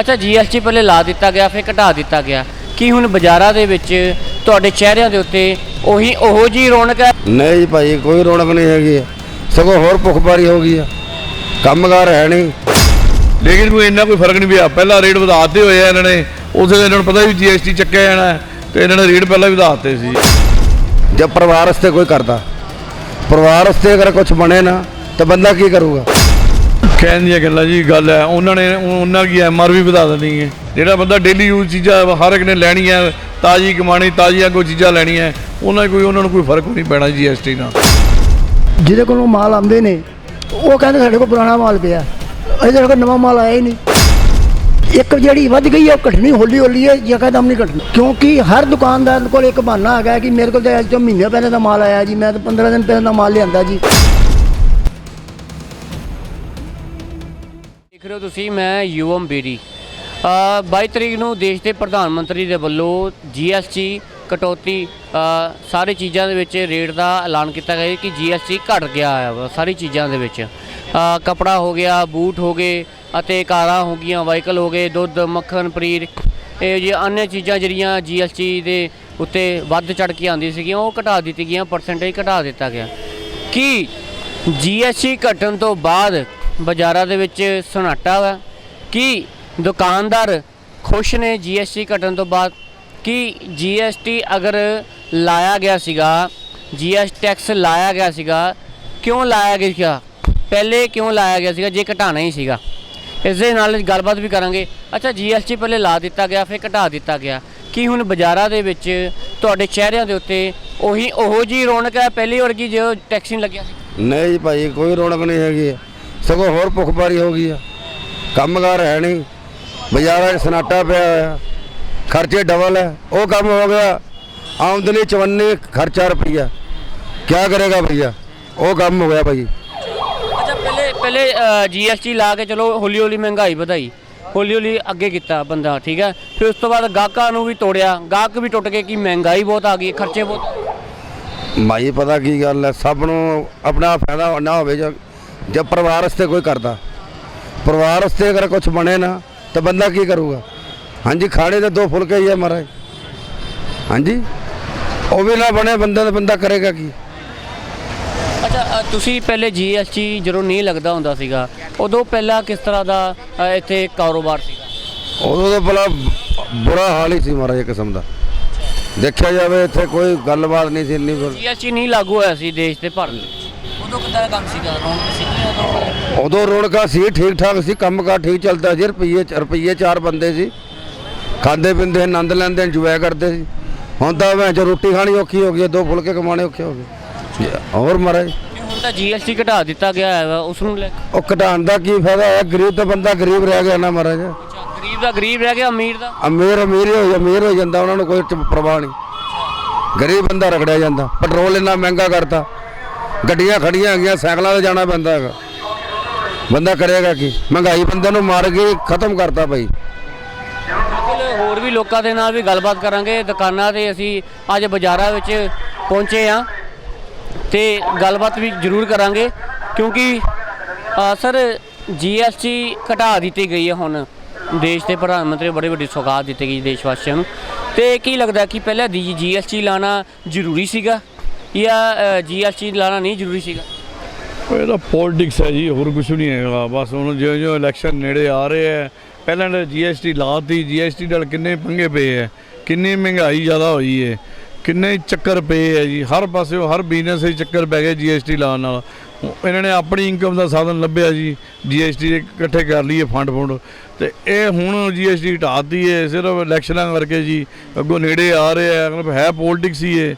ਅੱਛਾ ਜੀਐਸਟੀ ਪਹਿਲੇ ਲਾ ਦਿੱਤਾ ਗਿਆ ਫਿਰ ਘਟਾ ਦਿੱਤਾ ਗਿਆ। ਕੀ ਹੁਣ ਬਾਜ਼ਾਰਾਂ ਦੇ ਵਿੱਚ ਤੁਹਾਡੇ ਚਿਹਰਿਆਂ ਦੇ ਉੱਤੇ ਉਹੀ ਉਹੋ ਜੀ ਰੌਣਕ ਹੈ? ਨਹੀਂ ਜੀ ਭਾਈ ਕੋਈ ਰੌਣਕ ਨਹੀਂ ਹੈਗੀ। ਸਗੋਂ ਹੋਰ ਭੁੱਖਬਾਰੀ ਹੋ ਗਈ ਆ। ਕੰਮਕਾਰ ਹੈ ਨਹੀਂ। ਲੇਕਿਨ ਕੋਈ ਇੰਨਾ ਕੋਈ ਫ਼ਰਕ ਨਹੀਂ ਪਿਆ। ਪਹਿਲਾਂ ਰੇਟ ਵਧਾਤੇ ਹੋਏ ਆ ਇਹਨਾਂ ਨੇ। ਉਸੇ ਦਿਨ ਇਹਨਾਂ ਨੂੰ ਪਤਾ ਵੀ ਜੀਐਸਟੀ ਚੱਕਿਆ ਜਾਣਾ ਹੈ, ਤੇ ਇਹਨਾਂ ਨੇ ਰੇਟ ਪਹਿਲਾਂ ਹੀ ਵਧਾਤੇ ਸੀ। ਜਦ ਪਰਿਵਾਰ ਵਾਸਤੇ ਕੋਈ ਕਰਦਾ। ਪਰਿਵਾਰ ਵਾਸਤੇ ਅਗਰ ਕੁਝ ਬਣੇ ਨਾ ਤਾਂ ਬੰਦਾ ਕੀ ਕਰੂਗਾ? ਕਹਿਣ ਦੀਆਂ ਗੱਲਾਂ ਜੀ, ਗੱਲ ਹੈ। ਉਹਨਾਂ ਨੇ ਉਹਨਾਂ ਕੀ ਐਮਆਰਪੀ ਵਧਾ ਦੇਣੀ ਹੈ। ਜਿਹੜਾ ਬੰਦਾ ਡੇਲੀ ਯੂਜ਼ ਚੀਜ਼ਾਂ ਹਰ ਇੱਕ ਨੇ ਲੈਣੀ ਹੈ ਤਾਜ਼ੀ ਕਮਾਣੀ ਤਾਜ਼ੀਆਂ ਕੋਈ ਚੀਜ਼ਾਂ ਲੈਣੀਆਂ, ਉਹਨਾਂ ਕੋਈ ਉਹਨਾਂ ਨੂੰ ਕੋਈ ਫ਼ਰਕ ਨਹੀਂ ਪੈਣਾ ਜੀਐਸਟੀ ਨਾਲ। ਜਿਹਦੇ ਕੋਲੋਂ ਮਾਲ ਆਉਂਦੇ ਨੇ, ਉਹ ਕਹਿੰਦੇ ਸਾਡੇ ਕੋਲ ਪੁਰਾਣਾ ਮਾਲ ਪਿਆ। ਅਜੇ ਸਾਡੇ ਕੋਲ ਨਵਾਂ ਮਾਲ ਆਇਆ ਹੀ ਨਹੀਂ। ਇੱਕ ਜਿਹੜੀ ਵੱਧ ਗਈ ਹੈ ਘਟਣੀ, ਹੌਲੀ ਹੌਲੀ ਹੈ ਯਕਦਮ ਨਹੀਂ ਘਟਣੀ। ਕਿਉਂਕਿ ਹਰ ਦੁਕਾਨਦਾਰ ਕੋਲ ਇੱਕ ਬਹਾਨਾ ਹੈਗਾ ਕਿ ਮੇਰੇ ਕੋਲ ਤਾਂ ਅੱਜ ਤੋਂ ਮਹੀਨੇ ਪਹਿਲੇ ਦਾ ਮਾਲ ਆਇਆ ਜੀ, ਮੈਂ ਤਾਂ 15 ਦਿਨ ਪਹਿਲਾਂ ਦਾ ਮਾਲ ਲਿਆਂਦਾ ਜੀ। ਹੋ ਤੁਸੀਂ, ਮੈਂ ਯੂਐਮ ਬੇਰੀ। 22 ਤਰੀਕ ਨੂੰ ਦੇਸ਼ ਦੇ ਪ੍ਰਧਾਨ ਮੰਤਰੀ ਦੇ ਵੱਲੋਂ ਜੀਐਸਟੀ ਕਟੌਤੀ ਸਾਰੇ ਚੀਜ਼ਾਂ ਦੇ ਵਿੱਚ ਰੇਟ ਦਾ ਐਲਾਨ ਕੀਤਾ ਗਿਆ ਕਿ ਜੀਐਸਟੀ ਘਟ ਗਿਆ ਹੈ ਸਾਰੀ ਚੀਜ਼ਾਂ ਦੇ ਵਿੱਚ। ਕਪੜਾ ਹੋ ਗਿਆ, ਬੂਟ ਹੋ ਗਏ ਅਤੇ ਕਾਰਾਂ ਹੋ ਗਈਆਂ, ਵਾਹਕਲ ਹੋ ਗਏ, ਦੁੱਧ, ਮੱਖਣ, ਪਨੀਰ, ਇਹ ਜੀ ਅન્ય ਚੀਜ਼ਾਂ ਜਿਹੜੀਆਂ ਜੀਐਸਟੀ ਦੇ ਉੱਤੇ ਵੱਧ ਚੜ ਕੇ ਆਉਂਦੀ ਸੀਗੀਆਂ, ਉਹ ਘਟਾ ਦਿੱਤੀ ਗਈਆਂ ਪਰਸੈਂਟੇਜ ਘਟਾ ਦਿੱਤਾ ਗਿਆ। ਕੀ ਜੀਐਸਟੀ ਘਟਣ ਤੋਂ ਬਾਅਦ ਬਾਜ਼ਾਰਾਂ ਦੇ ਵਿੱਚ ਸੁਨਾਟਾ ਵਾ। ਕੀ ਦੁਕਾਨਦਾਰ ਖੁਸ਼ ਨੇ ਜੀਐਸਟੀ ਘਟਣ ਤੋਂ ਬਾਅਦ? ਕੀ ਜੀਐਸਟੀ ਅਗਰ ਲਾਇਆ ਗਿਆ ਸੀਗਾ ਜੀਐਸ ਟੈਕਸ ਲਾਇਆ ਗਿਆ ਸੀਗਾ, ਕਿਉਂ ਲਾਇਆ ਗਿਆ ਸੀਗਾ? ਪਹਿਲੇ ਕਿਉਂ ਲਾਇਆ ਗਿਆ ਸੀਗਾ? ਜੇ ਘਟਾਣਾ ਹੀ ਸੀਗਾ। ਇਸ ਦੇ ਨਾਲ ਗੱਲਬਾਤ ਵੀ ਕਰਾਂਗੇ। ਅੱਛਾ ਜੀਐਸਟੀ ਪਹਿਲੇ ਲਾ ਦਿੱਤਾ ਗਿਆ, ਫਿਰ ਘਟਾ ਦਿੱਤਾ ਗਿਆ। ਕੀ ਹੁਣ ਬਾਜ਼ਾਰਾਂ ਦੇ ਵਿੱਚ ਤੁਹਾਡੇ ਚਿਹਰਿਆਂ ਦੇ ਉੱਤੇ ਉਹੀ ਉਹੋ ਜੀ ਰੌਣਕ ਹੈ? ਪਹਿਲੀ ਵਰਗੀ ਜੋ ਟੈਕਸ ਨਹੀਂ ਲੱਗਿਆ ਸੀ। ਨਹੀਂ ਜੀ ਭਾਈ, ਕੋਈ ਰੌਣਕ ਨਹੀਂ ਹੈਗੀ। ਸਗੋਂ ਹੋਰ ਭੁੱਖਬਾਰੀ ਹੋ ਗਈ ਆ। ਕੰਮਕਾਰ ਹੈ ਨਹੀਂ। ਬਾਜ਼ਾਰਾਂ 'ਚ ਸਨਾਟਾ ਪਿਆ ਹੋਇਆ। ਖਰਚੇ ਡਬਲ ਹੈ। ਉਹ ਕੰਮ ਹੋ ਗਿਆ। ਆਮਦਨੀ 54 ਖਰਚਾ ਰੁਪਈਆ। ਕੀ ਕਰੇਗਾ ਭਈਆ? ਉਹ ਕੰਮ ਹੋ ਗਿਆ ਭਾਈ। ਅੱਛਾ ਪਹਿਲੇ ਪਹਿਲੇ ਜੀਐਸਟੀ ਲਾ ਕੇ ਚਲੋ ਹੌਲੀ ਹੌਲੀ ਮਹਿੰਗਾਈ ਵਧਾਈ। ਹੌਲੀ ਹੌਲੀ ਅੱਗੇ ਕੀਤਾ ਬੰਦਾ ਠੀਕ ਹੈ? ਫਿਰ ਉਸ ਤੋਂ ਬਾਅਦ ਗਾਹਕਾਂ ਨੂੰ ਵੀ ਤੋੜਿਆ। ਗਾਹਕ ਵੀ ਟੁੱਟ ਗਏ ਕਿ ਮਹਿੰਗਾਈ ਬਹੁਤ ਆ ਗਈ ਖਰਚੇ ਬਹੁਤ ਮਾਈ ਪਤਾ ਕੀ ਗੱਲ ਹੈ? ਸਭ ਨੂੰ ਆਪਣਾ ਫਾਇਦਾ ਨਾ ਹੋਵੇ ਜਦ ਜਦ ਪਰਿਵਾਰ ਵਾਸਤੇ ਕੋਈ ਕਰਦਾ। ਪਰਿਵਾਰ ਵਾਸਤੇ ਅਗਰ ਕੁਝ ਬਣੇ ਨਾ ਤਾਂ ਬੰਦਾ ਕੀ ਕਰੂਗਾ? ਹਾਂਜੀ ਖਾਣੇ ਦੇ ਦੋ ਫੁਲਕੇ ਹੀ ਹੈ ਮਹਾਰਾਜ। ਹਾਂਜੀ? ਉਹ ਵੀ ਨਾ ਬਣੇ ਬੰਦਾ ਤਾਂ ਬੰਦਾ ਕਰੇਗਾ ਕੀ? ਅੱਛਾ ਅ, ਤੁਸੀਂ ਪਹਿਲੇ ਜੀਐਸਟੀ ਜਦੋਂ ਨਹੀਂ ਲੱਗਦਾ ਹੁੰਦਾ ਸੀਗਾ ਉਦੋਂ ਪਹਿਲਾਂ ਕਿਸ ਤਰ੍ਹਾਂ ਦਾ ਅ, ਇੱਥੇ ਕਾਰੋਬਾਰ ਸੀਗਾ? ਉਦੋਂ ਤਾਂ ਭਲਾ ਬੁਰਾ ਹਾਲ ਹੀ ਸੀ ਮਹਾਰਾਜ ਇੱਕ ਕਿਸਮ ਦਾ। ਦੇਖਿਆ ਜਾਵੇ ਇੱਥੇ ਕੋਈ ਗੱਲਬਾਤ ਨਹੀਂ ਸੀ ਇੰਨੀ ਕੋਈ। ਜੀਐਸਟੀ ਨਹੀਂ ਲਾਗੂ ਹੋਇਆ ਸੀ ਦੇਸ਼ ਤੇ ਭਾਰਤ ਵਿੱਚ ਉਦੋਂ ਕਿੱਦਾਂ ਦਾ ਕੰਮ ਸੀਗਾ? ਰੌਣਕ ਸੀ ਉਦੋਂ? ਉਦੋਂ ਰੌਣਕਾਂ ਸੀ ਠੀਕ ਠਾਕ ਸੀ ਕੰਮਕਾਰ ਠੀਕ ਚੱਲਦਾ ਸੀ ਰੁਪਈਏ ਰੁਪਈਏ ਚਾਰ ਬੰਦੇ ਸੀ। ਖਾਂਦੇ ਪੀਂਦੇ ਆਨੰਦ ਲੈਂਦੇ ਇੰਜੋਏ ਕਰਦੇ ਸੀ। ਹੁਣ ਤਾਂ ਮੈਂ ਜੋ ਰੋਟੀ ਖਾਣੀ ਔਖੀ ਹੋ ਗਈ ਹੈ, ਦੋ ਫੁਲਕੇ ਕਮਾਣੇ ਔਖੇ ਹੋ ਗਏ। ਹੋਰ ਮਹਾਰਾਜ? ਹੁਣ ਤਾਂ ਜੀਐਸਟੀ ਘਟਾ ਦਿੱਤਾ ਗਿਆ ਹੈ ਉਸ ਨੂੰ ਲੈ ਕੇ। ਉਹ ਘਟਾਉਣ ਦਾ ਕੀ ਫਾਇਦਾ ਹੈ? ਗਰੀਬ ਤਾਂ ਬੰਦਾ ਗਰੀਬ ਰਹਿ ਗਿਆ ਨਾ ਮਹਾਰਾਜ। ਅੱਛਾ ਗਰੀਬ ਦਾ ਗਰੀਬ ਰਹਿ ਗਿਆ ਅਮੀਰ ਦਾ? ਅਮੀਰ ਅਮੀਰ ਹੀ ਹੋ ਜਾ ਅਮੀਰ ਹੋ ਜਾਂਦਾ ਉਹਨਾਂ ਨੂੰ ਕੋਈ ਚ- ਪਰਵਾਹ ਨਹੀਂ। ਗਰੀਬ ਬੰਦਾ ਰਗੜਿਆ ਜਾਂਦਾ ਪੈਟਰੋਲ ਇੰਨਾ ਮਹਿੰਗਾ ਕਰਤਾ। ਗੱਡੀਆਂ ਖੜੀਆਂ ਹੈਗੀਆਂ ਸਾਈਕਲਾਂ ਤੇ ਜਾਣਾ ਪੈਂਦਾ ਹੈਗਾ। ਬੰਦਾ ਕਰੇਗਾ ਕੀ? ਮਹਿੰਗਾਈ ਬੰਦੇ ਨੂੰ ਮਾਰ ਕੇ ਖਤਮ ਕਰਤਾ ਭਾਈ। ਬਿਲਕੁਲ ਹੋਰ ਵੀ ਲੋਕਾਂ ਦੇ ਨਾਲ ਵੀ ਗੱਲਬਾਤ ਕਰਾਂਗੇ ਦੁਕਾਨਾਂ ਤੇ ਅਸੀਂ ਅੱਜ ਬਾਜ਼ਾਰਾਂ ਵਿੱਚ ਪਹੁੰਚੇ ਆ ਤੇ ਗੱਲਬਾਤ ਵੀ ਜ਼ਰੂਰ ਕਰਾਂਗੇ ਕਿਉਂਕਿ ਅ, ਸਰ ਜੀਐਸਟੀ ਘਟਾ ਦਿੱਤੀ ਗਈ ਹੈ ਹੁਣ। ਦੇਸ਼ ਦੇ ਪ੍ਰਧਾਨ ਮੰਤਰੀ ਬੜੀ ਵੱਡੀ ਸੌਗਾਤ ਦਿੱਤੀ ਗਈ ਦੇਸ਼ ਵਾਸੀਆਂ ਨੂੰ। ਤੇ ਕੀ ਲੱਗਦਾ ਕਿ ਪਹਿਲਾਂ ਦੀ ਜੀਐਸਟੀ ਲਾਣਾ ਜ਼ਰੂਰੀ ਸੀਗਾ? ਜਾਂ ਜੀਐਸਟੀ ਲਾਣਾ ਨਹੀਂ ਜ਼ਰੂਰੀ ਸੀਗਾ? ਇਹ ਤਾਂ ਪੋਲਿਟਿਕਸ ਹੈ ਜੀ, ਹੋਰ ਕੁਝ ਨਹੀਂ ਹੈਗਾ। ਬਸ ਹੁਣ ਜਿਉਂ ਜਿਉਂ ਇਲੈਕਸ਼ਨ ਨੇੜੇ ਆ ਰਹੇ ਹੈ, ਪਹਿਲਾਂ ਤਾਂ ਜੀਐਸਟੀ ਲਾਤੀ ਜੀਐਸਟੀ ਨਾਲ ਕਿੰਨੇ ਪੰਗੇ ਪਏ ਹੈ, ਕਿੰਨੀ ਮਹਿੰਗਾਈ ਜ਼ਿਆਦਾ ਹੋਈ ਹੈ, ਕਿੰਨੇ ਚੱਕਰ ਪਏ ਹੈ ਜੀ। ਹਰ ਪਾਸੇ ਹਰ ਬਿਜ਼ਨਸ 'ਚ ਚੱਕਰ ਪੈ ਗਏ ਜੀਐਸਟੀ ਲਾਉਣ ਨਾਲ। ਇਹਨਾਂ ਨੇ ਆਪਣੀ ਇਨਕਮ ਦਾ ਸਾਧਨ ਲੱਭਿਆ ਜੀ ਜੀਐਸਟੀ ਇਕੱਠੇ ਕਰ ਲਈਏ ਫੰਡ ਫੰਡ। ਤੇ ਇਹ ਹੁਣ ਜੀਐਸਟੀ ਹਟਾਤੀ ਹੈ, ਸਿਰਫ ਇਲੈਕਸ਼ਨਾਂ ਕਰਕੇ ਜੀ, ਅੱਗੋਂ ਨੇੜੇ ਆ ਰਹੇ ਹੈ, ਮਤਲਬ ਹੈ ਪੋਲਿਟਿਕਸ ਹੀ ਹੈ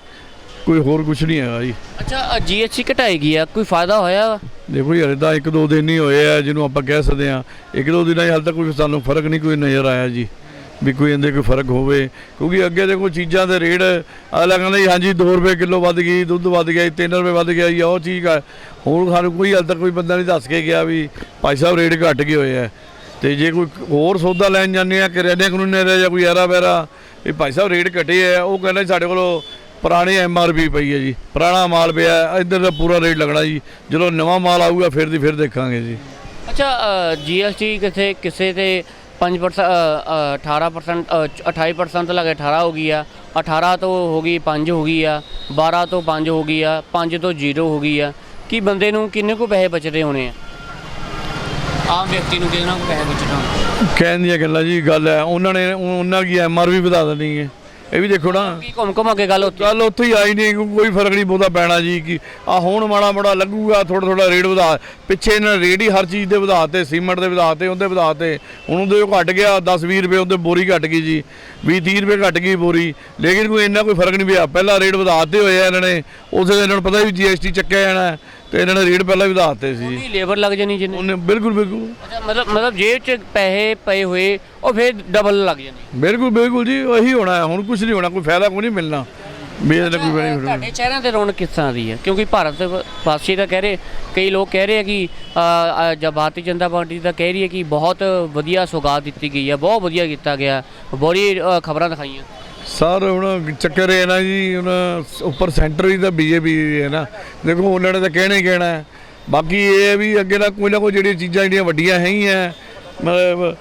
ਕੋਈ ਹੋਰ ਕੁਝ ਨਹੀਂ ਹੈਗਾ ਜੀ। ਅੱਛਾ ਜੀਐਸਟੀ ਘਟਾਈ ਗਈ ਆ ਕੋਈ ਫਾਇਦਾ ਹੋਇਆ ਵਾ? ਦੇਖੋ ਜੀ ਹਲੇ ਤਾਂ ਇੱਕ ਦੋ ਦਿਨ ਹੀ ਹੋਏ ਆ ਜਿਹਨੂੰ ਆਪਾਂ ਕਹਿ ਸਕਦੇ ਆ ਇੱਕ ਦੋ ਦਿਨਾਂ 'ਚ ਹਾਲੇ ਤੱਕ ਕੋਈ ਸਾਨੂੰ ਫ਼ਰਕ ਨਹੀਂ ਕੋਈ ਨਜ਼ਰ ਆਇਆ ਜੀ ਵੀ ਕੋਈ ਇਹਦੇ ਕੋਈ ਫ਼ਰਕ ਹੋਵੇ। ਕਿਉਂਕਿ ਅੱਗੇ ਦੇਖੋ ਚੀਜ਼ਾਂ ਦੇ ਰੇਟ ਅਗਲਾ ਕਹਿੰਦਾ ਜੀ ਹਾਂਜੀ 2 ਰੁਪਏ ਕਿਲੋ ਵੱਧ ਗਈ ਦੁੱਧ ਵੱਧ ਗਿਆ ਜੀ 3 ਰੁਪਏ ਵੱਧ ਗਿਆ ਜੀ ਉਹ ਚੀਜ਼ ਆ। ਹੁਣ ਸਾਨੂੰ ਕੋਈ ਹਾਲੇ ਤੱਕ ਕੋਈ ਬੰਦਾ ਨਹੀਂ ਦੱਸ ਕੇ ਗਿਆ ਵੀ ਭਾਈ ਸਾਹਿਬ ਰੇਟ ਘਟ ਗਏ ਹੋਏ ਆ। ਤੇ ਜੇ ਕੋਈ ਹੋਰ ਸੌਦਾ ਲੈਣ ਜਾਂਦੇ ਆ ਕਰਿਆਨੇ ਕਾਨੂੰਨੇ ਦਾ ਜਾਂ ਕੋਈ ਐਰਾ ਵੈਰਾ ਇਹ ਭਾਈ ਸਾਹਿਬ ਰੇਟ ਘਟੇ ਆ ਉਹ ਕਹਿੰਦਾ ਜੀ ਸਾਡੇ ਕੋਲ ਪੁਰਾਣੀ ਐਮਆਰਪੀ ਪਈ ਹੈ ਜੀ। ਪੁਰਾਣਾ ਮਾਲ ਪਿਆ ਇੱਧਰ ਦਾ ਪੂਰਾ ਰੇਟ ਲੱਗਣਾ ਜੀ। ਜਦੋਂ ਨਵਾਂ ਮਾਲ ਆਊਗਾ ਫਿਰ ਦੀ ਫਿਰ ਦੇਖਾਂਗੇ ਜੀ। ਅੱਛਾ ਜੀਐਸਟੀ ਕਿਸੇ ਕਿਸੇ ਤੇ 5% 18% ਅ, ਚ- 28% ਤੋਂ ਲੈ ਕੇ 18 ਹੋ ਗਈ ਆ। 18 ਤੋਂ ਹੋ ਗਈ 5 ਹੋ ਗਈ ਆ। 12 ਤੋਂ 5 ਹੋ ਗਈ ਆ। 5 ਤੋਂ 0 ਹੋ ਗਈ ਆ। ਕੀ ਬੰਦੇ ਨੂੰ ਕਿੰਨੇ ਕੁ ਪੈਸੇ ਬਚਦੇ ਹੋਣੇ ਆ? ਆਮ ਵਿਅਕਤੀ ਨੂੰ ਕਿੰਨਾ ਕੁ ਪੈਸੇ ਬਚਦੇ ਹੋਣੇ ਕਹਿਣ ਦੀਆਂ ਗੱਲਾਂ ਜੀ ਗੱਲ ਹੈ ਉਹਨਾਂ ਨੇ ਉਹਨਾਂ ਕੀ ਐਮਆਰਪੀ ਵਧਾ ਦੇਣੀ ਹੈ। ਇਹ ਵੀ ਦੇਖੋ ਨਾ। ਕੀ ਘੁੰਮ ਘੁੰਮ ਕੇ ਗੱਲ ਉੱਥੇ? ਗੱਲ ਉੱਥੇ ਹੀ ਆਈ ਨਹੀਂ ਕੋਈ ਫ਼ਰਕ ਨਹੀਂ ਬਹੁਤਾ ਪੈਣਾ ਜੀ ਕਿ ਆ ਹੁਣ ਮਾੜਾ ਮਾੜਾ ਲੱਗੂਗਾ ਥੋੜਾ ਥੋੜਾ ਰੇਟ ਵਧਾ ਪਿੱਛੇ ਇਹਨਾਂ ਨੇ ਰੇਟ ਹੀ ਹਰ ਚੀਜ਼ ਦੇ ਵਧਾਤੇ ਸੀਮੈਂਟ ਦੇ ਵਧਾਤੇ ਉਹਦੇ ਵਧਾਤੇ ਹੁਣ ਉਹਦੇ ਉਹ ਘਟ ਗਿਆ 10 20 ਰੁਪਏ ਉਹਦੇ ਬੋਰੀ ਘਟ ਗਈ ਜੀ 20 30 ਰੁਪਏ ਘਟ ਗਈ ਬੋਰੀ ਲੇਕਿਨ ਕੋਈ ਇੰਨਾ ਕੋਈ ਫ਼ਰਕ ਨਹੀਂ ਪਿਆ ਪਹਿਲਾਂ ਰੇਟ ਵਧਾਤੇ ਹੋਏ ਆ ਇਹਨਾਂ ਨੇ ਉਸੇ ਇਹਨਾਂ ਨੂੰ ਪਤਾ ਵੀ ਜੀਐਸਟੀ ਚੱਕਿਆ ਜਾਣਾ ਤੇ ਇਹਨਾਂ ਨੇ ਰੇਟ ਪਹਿਲਾਂ ਹੀ ਵਧਾਤੇ ਸੀ। ਜੀ ਲੇਬਰ ਲੱਗ ਜਾਣੀ ਜਿੰਨੇ ਉਹਨੇ ਬਿਲਕੁਲ ਬਿਲਕੁਲ। ਅੱਛਾ ਮਤਲਬ ਮਤਲਬ ਜੇਬ 'ਚ ਪੈਸੇ ਪਏ ਹੋਏ ਉਹ ਫਿਰ ਡਬਲ ਲੱਗ ਜਾਣੇ। ਬਿਲਕੁਲ ਬਿਲਕੁਲ ਜੀ ਇਹੀ ਹੋਣਾ ਹੈ। ਹੁਣ ਕੁਝ ਨਹੀਂ ਹੋਣਾ ਕੋਈ ਫਾਇਦਾ ਕੋਈ ਨਹੀਂ ਮਿਲਣਾ। ਵੀ ਇਹਦਾ ਕੋਈ ਬੈਨੀਫਿਟ ਨਹੀਂ ਤੁਹਾਡੇ ਸ਼ਹਿਰਾਂ ਤੇ ਰੌਣਕ ਕਿਸ ਤਰ੍ਹਾਂ ਦੀ ਹੈ? ਕਿਉਂਕਿ ਭਾਰਤ ਵਾਸੀ ਤਾਂ ਕਹਿ ਰਹੇ ਕਈ ਲੋਕ ਕਹਿ ਰਹੇ ਆ ਕਿ ਅ, ਅ, ਜਾਂ ਭਾਰਤੀ ਜਨਤਾ ਪਾਰਟੀ ਤਾਂ ਕਹਿ ਰਹੀ ਹੈ ਕਿ ਬਹੁਤ ਵਧੀਆ ਸੁਗਾਤ ਦਿੱਤੀ ਗਈ ਹੈ ਬਹੁਤ ਵਧੀਆ ਕੀਤਾ ਗਿਆ। ਬੜੀ ਖਬਰਾਂ ਦਿਖਾਈਆਂ। ਸਰ ਹੁਣ ਚੱਕਰ ਇਹ ਨਾ ਜੀ ਹੁਣ ਉੱਪਰ ਸੈਂਟਰ ਵੀ ਤਾਂ ਬੀਜੇਪੀ ਹੈ ਨਾ। ਦੇਖੋ ਉਹਨਾਂ ਨੇ ਤਾਂ ਕਹਿਣਾ ਹੀ ਕਹਿਣਾ ਹੈ। ਬਾਕੀ ਇਹ ਹੈ ਵੀ ਅੱਗੇ ਦਾ ਕੋਈ ਨਾ ਕੋਈ ਜਿਹੜੀਆਂ ਚੀਜ਼ਾਂ ਜਿਹੜੀਆਂ ਵੱਡੀਆਂ ਹੈਗੀਆਂ ਮਤਲਬ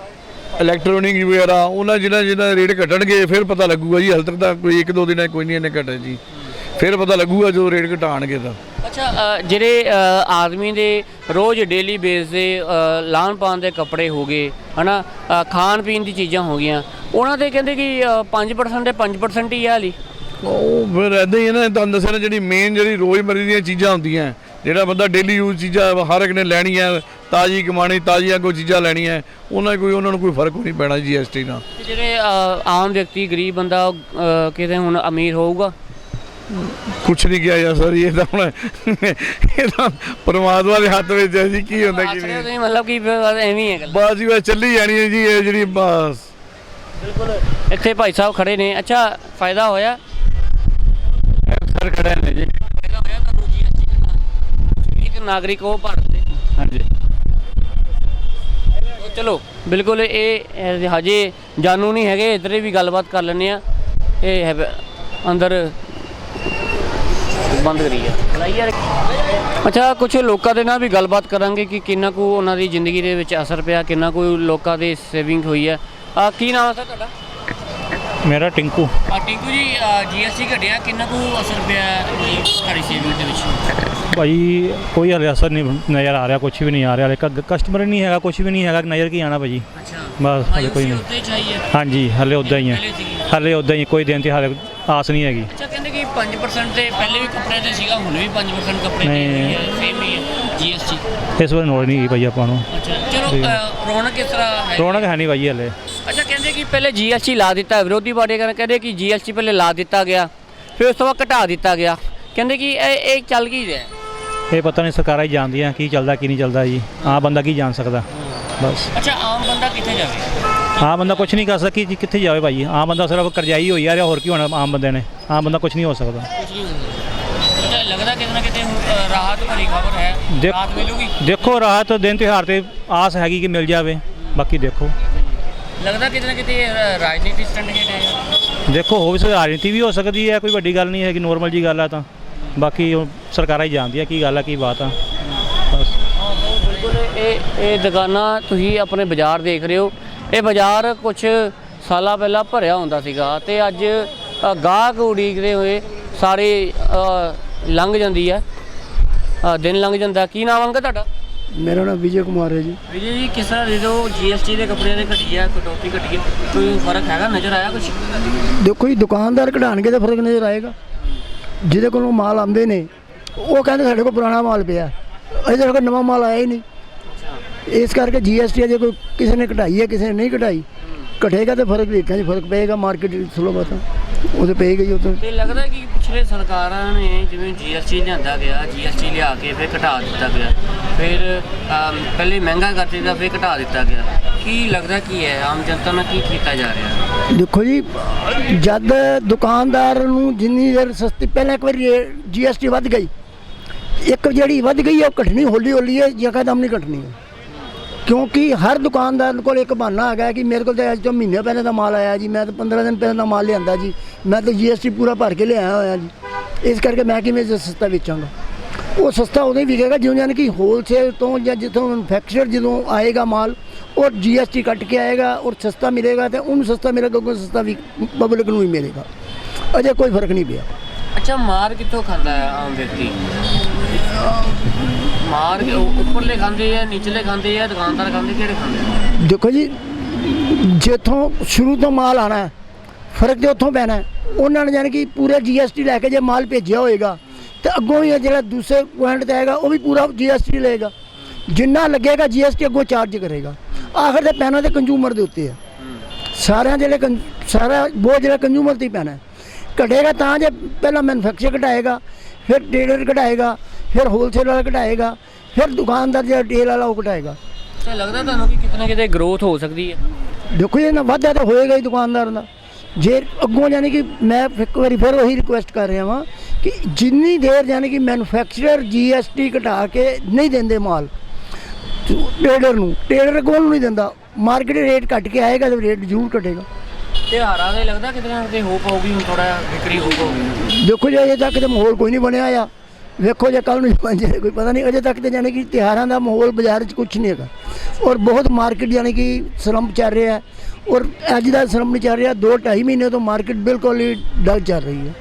ਇਲੈਕਟ੍ਰੋਨਿਕ ਵਗੈਰਾ ਉਹਨਾਂ ਜਿਹਨਾਂ ਜਿਹਨਾਂ ਰੇਟ ਘਟਣਗੇ ਫਿਰ ਪਤਾ ਲੱਗੂਗਾ ਜੀ। ਹਾਲੇ ਤੱਕ ਤਾਂ ਕੋਈ ਇੱਕ ਦੋ ਦਿਨਾਂ 'ਚ ਕੋਈ ਨਹੀਂ ਇਹਨੇ ਘਟੇ ਜੀ। ਫਿਰ ਪਤਾ ਲੱਗੂਗਾ ਜਦੋਂ ਰੇਟ ਘਟਾਣਗੇ ਤਾਂ। ਅੱਛਾ ਜਿਹੜੇ ਆਦਮੀ ਦੇ ਰੋਜ਼ ਡੇਲੀ ਬੇਸ ਦੇ ਅ, ਲਾਣ ਪਾਣ ਦੇ ਕੱਪੜੇ ਹੋ ਗਏ ਹਨਾ? ਅ, ਖਾਣ ਪੀਣ ਦੀ ਚੀਜ਼ਾਂ ਹੋ ਗਈਆਂ। ਉਹਨਾਂ ਤੇ ਕਹਿੰਦੇ ਕਿ ਅ, 5% ਦੇ 5% ਹੀ ਆ ਹਾਲੀ। ਉਹ ਫਿਰ ਐਦਾਂ ਹੀ ਹੈ ਨਾ ਤੁਹਾਨੂੰ ਦੱਸਿਆ ਨਾ ਜਿਹੜੀ ਮੇਨ ਜਿਹੜੀ ਰੋਜ਼ਮਰਰੀ ਦੀਆਂ ਚੀਜ਼ਾਂ ਹੁੰਦੀਆਂ ਜਿਹੜਾ ਬੰਦਾ ਡੇਲੀ ਯੂਜ਼ ਚੀਜ਼ਾਂ ਹਰ ਇੱਕ ਨੇ ਲੈਣੀਆਂ ਤਾਜ਼ੀ ਕਮਾਣੀ ਤਾਜ਼ੀਆਂ ਕੋਈ ਚੀਜ਼ਾਂ ਲੈਣੀਆਂ ਉਹਨਾਂ 'ਚ ਕੋਈ ਉਹਨਾਂ ਨੂੰ ਕੋਈ ਫ਼ਰਕ ਨਹੀਂ ਪੈਣਾ ਜੀਐਸਟੀ ਨਾਲ। ਤੇ ਜਿਹੜੇ ਅ, ਆਮ ਵਿਅਕਤੀ ਗਰੀਬ ਬੰਦਾ ਉਹ, ਅ, ਕਿਤੇ ਹੁਣ ਅਮੀਰ ਹੋਊਗਾ? ਕੁਛ ਨਹੀਂ ਕਿਹਾ ਜਾ ਸਰ ਇਹ ਤਾਂ ਹੁਣ ਇਹ ਤਾਂ ਪਰਮਾਤਮਾ ਦੇ ਹੱਥ ਵਿੱਚ ਹੈ ਜੀ ਕੀ ਹੁੰਦਾ ਕੀ ਆਸਰੇ ਨਹੀਂ। ਤੁਸੀਂ ਮਤਲਬ ਕਿ ਬਸ ਐਵੇਂ ਹੀ ਹੈ ਗੱਲ। ਬਸ ਜੀ ਬਸ ਚੱਲੀ ਜਾਣੀ ਹੈ ਜੀ ਇਹ ਜਿਹੜੀ ਬਸ। ਬਿਲਕੁਲ। ਇੱਥੇ ਭਾਈ ਸਾਹਿਬ ਖੜੇ ਨੇ। ਅੱਛਾ ਫਾਇਦਾ ਹੋਇਆ? ਸਰ ਖੜੇ ਨੇ ਜੀ। ਫਾਇਦਾ ਹੋਇਆ ਤੁਹਾਨੂੰ ਜੀਐਸਟੀ ਦਾ ਇੱਕ ਨਾਗਰਿਕ ਹੋ ਭਾਰਤ ਦੇ। ਹਾਂਜੀ। ਤੋ ਚਲੋ ਬਿਲਕੁਲ ਇਹ ਹਜੇ ਜਾਣੂ ਨਹੀਂ ਹੈਗੇ ਇਧਰੇ ਵੀ ਗੱਲਬਾਤ ਕਰ ਲੈਂਦੇ ਆ ਇਹ ਹੈ ਅੰਦਰ ਬੰਦ ਕਰੀ ਆ। ਯਾਰ ਅੱਛਾ ਕੁਝ ਲੋਕਾਂ ਦੇ ਨਾਲ ਵੀ ਗੱਲਬਾਤ ਕਰਾਂਗੇ ਕਿ ਕਿੰਨਾ ਕੁ ਉਹਨਾਂ ਦੀ ਜ਼ਿੰਦਗੀ ਦੇ ਵਿੱਚ ਅਸਰ ਪਿਆ ਕਿੰਨਾ ਕੁ ਲੋਕਾਂ ਦੀ ਸੇਵਿੰਗ ਹੋਈ ਹੈ ਆ ਕੀ ਨਾਮ ਹੈ ਸਰ ਤੁਹਾਡਾ? ਮੇਰਾ ਟਿੰਕੂ। ਆ ਟਿੰਕੂ ਜੀ ਜੀਐਸਟੀ ਘਟਿਆ ਕਿੰਨਾ ਕੁ ਅਸਰ ਪਿਆ ਤੁਹਾਡੀ ਸੇਵਿੰਗ ਦੇ ਵਿੱਚ? ਭਾਈ ਕੋਈ ਹਲੇ ਅਸਰ ਨਹੀਂ ਨਜ਼ਰ ਆ ਰਿਹਾ ਕੁਝ ਵੀ ਨਹੀਂ ਆ ਰਿਹਾ। ਹਲੇ ਕਸਟਮਰ ਹੀ ਨਹੀਂ ਹੈਗਾ ਕੁਝ ਵੀ ਨਹੀਂ ਹੈਗਾ ਨਜ਼ਰ ਕੀ ਆਣਾ ਭਾਜੀ। ਅੱਛਾ। ਬਸ ਹਲੇ ਕੋਈ ਨਹੀਂ। ਉੱਤੇ ਚਾਹੀਏ ਹਾਂਜੀ ਹਲੇ ਉਦਾਂ ਹੀ ਹੈ ਪਹਿਲੇ ਸੀਗੀ। ਹਲੇ ਉਦਾਂ ਹੀ ਕੋਈ ਦਿਨ ਤੇ ਹਲੇ ਆਸ ਨਹੀਂ ਹੈਗੀ। ਅੱਛਾ ਕਹਿੰਦੇ ਕਿ 5% ਤੇ ਪਹਿਲੇ ਵੀ ਕੱਪੜੇ ਤੇ ਸੀਗਾ ਹੁਣ ਵੀ 5% ਕੱਪੜੇ ਤੇ ਨਹੀਂ। ਸੇਮ ਹੀ ਹੈ ਜੀਐਸਟੀ ਇਸ ਵਾਰ ਨੋਟ ਨਹੀਂ ਗਈ ਭਾਈ ਆਪਾਂ ਨੂੰ। ਅੱਛਾ ਚਲੋ ਅ, ਰੌਣਕ ਕਿਸ ਤਰ੍ਹਾਂ ਹੈ। ਰੌਣਕ ਹੈ ਨਹੀਂ ਭਾਈ ਹਲੇ। ਕਹਿੰਦੇ ਕਿ ਪਹਿਲੇ ਜੀਐਸਟੀ ਲਾ ਦਿੱਤਾ ਵਿਰੋਧੀ ਪਾਰਟੀ ਕਹਿੰਦੇ ਕਿ ਜੀਐਸਟੀ ਪਹਿਲੇ ਲਾ ਦਿੱਤਾ ਗਿਆ ਫਿਰ ਉਸ ਤੋਂ ਬਾਅਦ ਘਟਾ ਦਿੱਤਾ ਗਿਆ। ਕਹਿੰਦੇ ਕਿ ਇਹ ਇਹ ਚੱਲ ਕੀ ਰਿਹਾ? ਇਹ ਪਤਾ ਨਹੀਂ ਸਰਕਾਰਾਂ ਹੀ ਜਾਣਦੀਆਂ ਕੀ ਚੱਲਦਾ ਕੀ ਨਹੀਂ ਚੱਲਦਾ ਜੀ। ਆਹ ਬੰਦਾ ਕੀ ਜਾਣ ਸਕਦਾ? ਬਸ। ਅੱਛਾ ਆਮ ਬੰਦਾ ਕਿੱਥੇ ਜਾਵੇ? ਆਹ ਬੰਦਾ ਕੁਝ ਨਹੀਂ ਕਰ ਸਕਦਾ ਕਿ ਕਿੱਥੇ ਜਾਵੇ ਭਾਈ? ਆਹ ਬੰਦਾ ਸਿਰਫ ਕਰਜ਼ਾਈ ਹੋਈ ਆ ਰਿਹਾ ਹੋਰ ਕੀ ਹੋਣਾ ਆਮ ਬੰਦੇ ਨੇ? ਆਮ ਬੰਦਾ ਕੁਝ ਨਹੀਂ ਹੋ ਸਕਦਾ। ਲੱਗਦਾ ਕਿਤੇ ਨਾ ਕਿਤੇ ਰਾਹਤ ਭਰੀ ਖਬਰ ਹੈ। ਰਾਹਤ ਮਿਲੂਗੀ? ਦੇਖੋ ਰਾਹਤ ਦਿਨ ਤਿਉਹਾਰ ਤੇ ਆਸ ਹੈਗੀ ਕਿ ਮਿਲ ਜਾਵੇ। ਬਾਕੀ ਦੇਖੋ। ਲੱਗਦਾ ਕਿਤੇ ਨਾ ਕਿਤੇ ਰਾਜਨੀਤੀ ਸਟੰਟ ਖੇਡਿਆ ਦੇਖੋ ਹੋ ਵੀ ਸਕਦਾ ਰਾਜਨੀਤੀ ਵੀ ਹੋ ਸਕਦੀ ਹੈ ਕੋਈ ਵੱਡੀ ਗੱਲ ਨਹੀਂ ਹੈਗੀ ਨੋਰਮਲ ਜੀ ਗੱਲ ਆ ਤਾਂ। ਬਾਕੀ ਉਹ ਸਰਕਾਰਾਂ ਹੀ ਜਾਣਦੀਆਂ ਕੀ ਗੱਲ ਆ ਕੀ ਬਾਤ ਆ। ਬਸ। ਬਿਲਕੁਲ ਇਹ ਇਹ ਦੁਕਾਨਾਂ ਤੁਸੀਂ ਆਪਣੇ ਬਾਜ਼ਾਰ ਦੇਖ ਰਹੇ ਹੋ। ਇਹ ਬਾਜ਼ਾਰ ਕੁਝ ਸਾਲਾਂ ਪਹਿਲਾਂ ਭਰਿਆ ਹੁੰਦਾ ਸੀਗਾ ਤੇ ਅੱਜ ਗਾਹਕ ਉਡੀਕਦੇ ਹੋਏ ਸਾਰੇ ਲੰਘ ਜਾਂਦੀ ਹੈ। ਦਿਨ ਲੰਘ ਜਾਂਦਾ। ਕੀ ਨਾਮ ਅੰਗਾ ਤੁਹਾਡਾ? ਮੇਰਾ ਨਾਮ ਵਿਜੇ ਕੁਮਾਰ ਹੈ ਜੀ। ਵਿਜੇ ਜੀ ਕਿਸ ਤਰ੍ਹਾਂ ਦੇ ਦੋ ਜੀਐਸਟੀ ਦੇ ਕੱਪੜਿਆਂ ਦੇ ਘਟੀ ਹੈ ਕਟੌਤੀ ਘਟੀ ਹੈ ਕੋਈ ਫ਼ਰਕ ਹੈਗਾ? ਨਜ਼ਰ ਆਇਆ ਕੁਝ ਦੇਖੋ ਜੀ ਦੁਕਾਨਦਾਰ ਕਢਾਣਗੇ ਤਾਂ ਫ਼ਰਕ ਨਜ਼ਰ ਆਏਗਾ। ਜਿਹਦੇ ਕੋਲੋਂ ਮਾਲ ਆਉਂਦੇ ਨੇ ਉਹ ਕਹਿੰਦੇ ਸਾਡੇ ਕੋਲ ਪੁਰਾਣਾ ਮਾਲ ਪਿਆ ਅਜੇ ਤੱਕ ਨਵਾਂ ਮਾਲ ਆਇਆ ਹੀ ਨਹੀਂ। ਇਸ ਕਰਕੇ ਜੀਐਸਟੀ ਅਜੇ ਕੋਈ ਕਿਸੇ ਨੇ ਘਟਾਈ ਹੈ ਕਿਸੇ ਨੇ ਨਹੀਂ ਘਟਾਈ ਘਟੇਗਾ ਤਾਂ ਫ਼ਰਕ ਦੇਖਾਂ ਜੀ ਫ਼ਰਕ ਪਏਗਾ ਮਾਰਕੀਟ ਥੋੜਾ ਬਹੁਤਾ। ਉਹਦੇ ਪਏਗਾ ਹੀ ਉਹ ਤੇ। ਲੱਗਦਾ ਕਿ ਪਿਛਲੇ ਸਰਕਾਰਾਂ ਨੇ ਜਿਵੇਂ ਜੀਐਸਟੀ ਲਿਆਂਦਾ ਗਿਆ ਜੀਐਸਟੀ ਲਿਆ ਕੇ ਫਿਰ ਘਟਾ ਦਿੱਤਾ ਗਿਆ। ਫਿਰ ਪਹਿਲੇ ਮਹਿੰਗਾ ਕਰ ਦਿੱਤਾ, ਫਿਰ ਘਟਾ ਦਿੱਤਾ ਗਿਆ। ਕੀ ਲੱਗਦਾ ਕੀ ਹੈ? ਆਮ ਜਨਤਾ ਨਾਲ ਕੀ ਕੀਤਾ ਜਾ ਰਿਹਾ? ਦੇਖੋ ਜੀ, ਜਦ ਦੁਕਾਨਦਾਰ ਨੂੰ ਜਿੰਨੀ ਦੇਰ ਸਸਤੀ, ਪਹਿਲਾਂ ਇੱਕ ਵਾਰੀ ਜੀਐਸਟੀ ਵੱਧ ਗਈ। ਇੱਕ ਜਿਹੜੀ ਵੱਧ ਗਈ ਹੈ, ਉਹ ਘਟਣੀ ਹੌਲੀ ਹੌਲੀ ਹੈ ਯਕਦਮ ਨਹੀਂ ਘਟਣੀ। ਹੈ ਕਿਉਂਕਿ ਹਰ ਦੁਕਾਨਦਾਰ ਕੋਲ ਇੱਕ ਬਹਾਨਾ ਹੈਗਾ ਕਿ ਮੇਰੇ ਕੋਲ ਤਾਂ ਅੱਜ ਤੋਂ ਮਹੀਨੇ ਪਹਿਲਾਂ ਦਾ ਮਾਲ ਆਇਆ ਜੀ, ਮੈਂ ਤਾਂ 15 ਦਿਨ ਪਹਿਲਾਂ ਦਾ ਮਾਲ ਲਿਆਂਦਾ ਜੀ, ਮੈਂ ਤਾਂ ਜੀਐਸਟੀ ਪੂਰਾ ਭਰ ਕੇ ਲਿਆਇਆ ਹੋਇਆ ਜੀ। ਇਸ ਕਰਕੇ ਮੈਂ ਕਿਵੇਂ ਸਸਤਾ ਵੇਚਾਂਗਾ? ਉਹ ਸਸਤਾ ਉਦੋਂ ਹੀ ਵਿਕੇਗਾ ਜਿਉਂ ਜਾਨ ਕਿ ਹੋਲਸੇਲ ਤੋਂ ਜਾਂ ਜਿੱਥੋਂ ਮੈਨੂਫੈਕਚਰ ਜਦੋਂ ਆਏਗਾ ਮਾਲ ਔਰ ਜੀਐਸਟੀ ਕੱਟ ਕੇ ਆਏਗਾ ਔਰ ਸਸਤਾ ਮਿਲੇਗਾ ਤੇ ਉਹਨੂੰ ਸਸਤਾ ਮਿਲੇਗਾ ਕਿਉਂਕਿ ਸਸਤਾ ਵੀ ਪਬਲਿਕ ਨੂੰ ਹੀ ਮਿਲੇਗਾ। ਅਜੇ ਕੋਈ ਫ਼ਰਕ ਨਹੀਂ ਪਿਆ। ਅੱਛਾ ਮਾਰ ਕਿੱਥੋਂ ਖਾਂਦਾ ਹੈ ਆਮ ਵਿਅਕਤੀ? ਮਾਰ ਕਿ- ਉਹ ਉੱਪਰਲੇ ਖਾਂਦੇ ਆ, ਨੀਚਲੇ ਖਾਂਦੇ ਆ, ਦੁਕਾਨਦਾਰ ਖਾਂਦੇ, ਕਿਹੜੇ ਖਾਂਦੇ ਆ? ਦੇਖੋ ਜੀ, ਜਿੱਥੋਂ ਸ਼ੁਰੂ ਤੋਂ ਮਾਲ ਆਣਾ ਹੈ ਫ਼ਰਕ ਤੇ ਉੱਥੋਂ ਪੈਣਾ ਹੈ। ਉਹਨਾਂ ਨੇ ਜਾਣੀ ਕਿ ਪੂਰਾ ਜੀਐਸਟੀ ਲੈ ਕੇ ਜੇ ਮਾਲ ਭੇਜਿਆ ਹੋਏਗਾ, ਤੇ ਅੱਗੋਂ ਹੀ ਇਹ ਜਿਹੜਾ ਦੂਸਰੇ ਪੁਆਇੰਟ ਤੇ ਆਏਗਾ, ਉਹ ਵੀ ਪੂਰਾ ਜੀਐਸਟੀ ਲਏਗਾ ਜਿੰਨਾ ਲੱਗੇਗਾ ਜੀਐਸਟੀ ਅੱਗੋਂ ਚਾਰਜ ਕਰੇਗਾ ਆਖਰ ਤੇ ਪੈਣਾ ਤੇ ਕੰਜ਼ੂਮਰ ਦੇ ਉੱਤੇ ਹੈ ਸਾਰਿਆਂ ਜਿਹੜੇ ਕੰ- ਸਾਰਾ ਬੋਝ ਜਿਹੜਾ ਕੰਜ਼ੂਮਰ ਤੇ ਹੀ ਪੈਣਾ ਹੈ। ਘਟੇਗਾ ਤਾਂ ਜੇ ਪਹਿਲਾਂ ਮੈਨੂਫੈਕਚਰ ਘਟਾਏਗਾ, ਫਿਰ ਟ੍ਰੇਡਰ ਘਟਾਏਗਾ ਫਿਰ ਹੋਲਸੇਲ ਵਾਲਾ ਘਟਾਏਗਾ ਫਿਰ ਦੁਕਾਨਦਾਰ ਜਿਹੜਾ ਟੇਲ ਵਾਲਾ ਉਹ ਘਟਾਏਗਾ। ਤੇ ਲੱਗਦਾ ਤੁਹਾਨੂੰ ਕਿ ਕਿਤੇ ਨਾ ਕਿਤੇ ਗਰੋਥ ਹੋ ਸਕਦੀ ਹੈ? ਦੇਖੋ ਇਹ ਨਾ ਵਾਧਾ ਤਾਂ ਹੋਏਗਾ ਹੀ ਦੁਕਾਨਦਾਰ ਦਾ। ਜੇ ਅੱਗੋਂ ਯਾਨੀ ਕਿ ਮੈਂ ਇੱਕ ਵਾਰੀ ਫਿਰ ਉਹੀ ਰਿਕੁਐਸਟ ਕਰ ਰਿਹਾ ਵਾਂ ਕਿ ਜਿੰਨੀ ਦੇਰ ਯਾਨੀ ਕਿ ਮੈਨੂਫੈਕਚਰਰ ਜੀਐਸਟੀ ਘਟਾ ਕੇ ਨਹੀਂ ਦਿੰਦੇ ਮਾਲ ਟ੍ਰੇਡਰ ਨੂੰ ਟ੍ਰੇਡਰ ਕੋਲ ਨੂੰ ਨਹੀਂ ਦਿੰਦਾ। ਮਾਰਕੀਟ ਰੇਟ ਘਟ ਕੇ ਆਏਗਾ ਤੇ ਰੇਟ ਜ਼ਰੂਰ ਘਟੇਗਾ। ਤਿਉਹਾਰਾਂ ਦੇ ਲੱਗਦਾ ਕਿਤੇ ਨਾ ਕਿਤੇ ਹੋ ਪਾਊਗੀ ਹੁਣ ਥੋੜਾ ਵਿਕਰੀ ਹੋ ਪਾਊਗੀ ਦੇਖੋ ਜੀ ਅਜੇ ਤੱਕ ਤੇ ਮਾਹੌਲ ਕੋਈ ਨਹੀਂ ਬਣਿਆ ਆ। ਵੇਖੋ ਜੇ ਕੱਲ ਨੂੰ ਬਣ ਕੋਈ ਪਤਾ ਨਹੀਂ ਅਜੇ ਤੱਕ ਤੇ ਯਾਨੀ ਕਿ ਤਿਉਹਾਰਾਂ ਦਾ ਮਾਹੌਲ ਬਾਜ਼ਾਰ 'ਚ ਕੁਝ ਨਹੀਂ ਹੈਗਾ। ਔਰ ਬਹੁਤ ਮਾਰਕੀਟ ਯਾਨੀ ਕਿ ਸਲੰਪ ਚੱਲ ਰਿਹਾ ਔਰ ਅੱਜ ਦਾ ਸਲੰਪ ਨਹੀਂ ਚੱਲ ਰਿਹਾ 2.5 ਮਹੀਨੇ ਤੋਂ ਮਾਰਕੀਟ ਬਿਲਕੁਲ ਹੀ ਡਲ ਚੱਲ ਰਹੀ ਹੈ।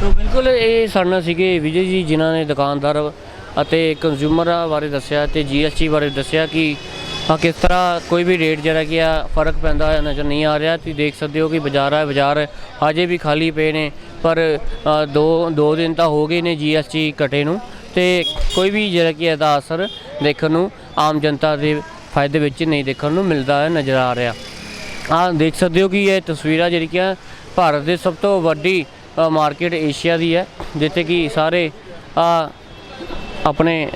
ਤੋ ਬਿਲਕੁਲ ਇਹ ਸਾਡੇ ਸੀਗੇ ਵਿਜੇ ਜੀ ਜਿਨ੍ਹਾਂ ਨੇ ਦੁਕਾਨਦਾਰ ਅਤੇ ਕੰਜ਼ਿਊਮਰਾਂ ਬਾਰੇ ਦੱਸਿਆ ਤੇ ਜੀਐਸਟੀ ਬਾਰੇ ਦੱਸਿਆ ਕਿ ਆ ਕਿਸ ਤਰ੍ਹਾਂ ਕੋਈ ਵੀ ਰੇਟ ਜਿਹੜਾ ਕਿ ਆ, ਫ਼ਰਕ ਪੈਂਦਾ ਹੋਇਆ ਨਜ਼ਰ ਨਹੀਂ ਆ ਰਿਹਾ। ਤੁਸੀਂ ਦੇਖ ਸਕਦੇ ਹੋ ਕਿ ਬਾਜ਼ਾਰ ਆ, ਬਾਜ਼ਾਰ ਹਜੇ ਵੀ ਖਾਲੀ ਪਏ ਨੇ, ਪਰ ਦੋ ਦੋ ਦਿਨ ਤਾਂ ਹੋ ਗਏ ਨੇ ਜੀਐਸਟੀ ਕਟੇ ਨੂੰ ਤੇ ਕੋਈ ਵੀ ਜਿਹੜਾ ਕਿ ਇਹਦਾ ਅਸਰ ਦੇਖਣ ਨੂੰ ਆਮ ਜਨਤਾ ਦੇ ਫਾਇਦੇ ਵਿੱਚ ਨਹੀਂ ਦੇਖਣ ਨੂੰ ਮਿਲਦਾ ਹੈ ਨਜ਼ਰ ਆ ਰਿਹਾ। ਆ ਦੇਖ ਸਕਦੇ ਹੋ ਕਿ ਇਹ ਤਸਵੀਰਾਂ ਜਿਹੜੀਆਂ ਭਾਰਤ ਦੇ ਸਭ ਤੋਂ ਵੱਡੀ ਮਾਰਕੀਟ ਏਸ਼ੀਆ ਦੀ ਹੈ, ਜਿੱਥੇ ਕਿ ਸਾਰੇ ਆ ਆਪਣੇ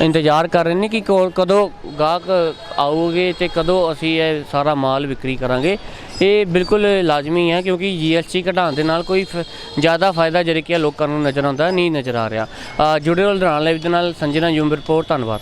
ਇੰਤਜ਼ਾਰ ਕਰ ਰਹੇ ਨੇ ਕਿ ਕੋ- ਕਦੋਂ ਗਾਹਕ ਆਉਗੇ ਤੇ ਕਦੋਂ ਅਸੀਂ ਇਹ ਸਾਰਾ ਮਾਲ ਵਿਕਰੀ ਕਰਾਂਗੇ, ਇਹ ਬਿਲਕੁਲ ਲਾਜ਼ਮੀ ਹੈ ਕਿਉਂਕਿ ਜੀਐਸਟੀ ਘਟਾਉਣ ਦੇ ਨਾਲ ਕੋਈ ਫ- ਜ਼ਿਆਦਾ ਫਾਇਦਾ ਜਿਹੜੇ ਕਿ ਲੋਕਾਂ ਨੂੰ ਨਜ਼ਰ ਆਉਂਦਾ, ਨਹੀਂ ਨਜ਼ਰ ਆ ਰਿਹਾ। ਜੁੜੇ ਰਹੋ ਲੁਧਿਆਣਾ ਲਾਈਵ ਦੇ ਨਾਲ, ਸੰਜਨਾ ਯੂਮ ਰਿਪੋਰਟ ਧੰਨਵਾਦ।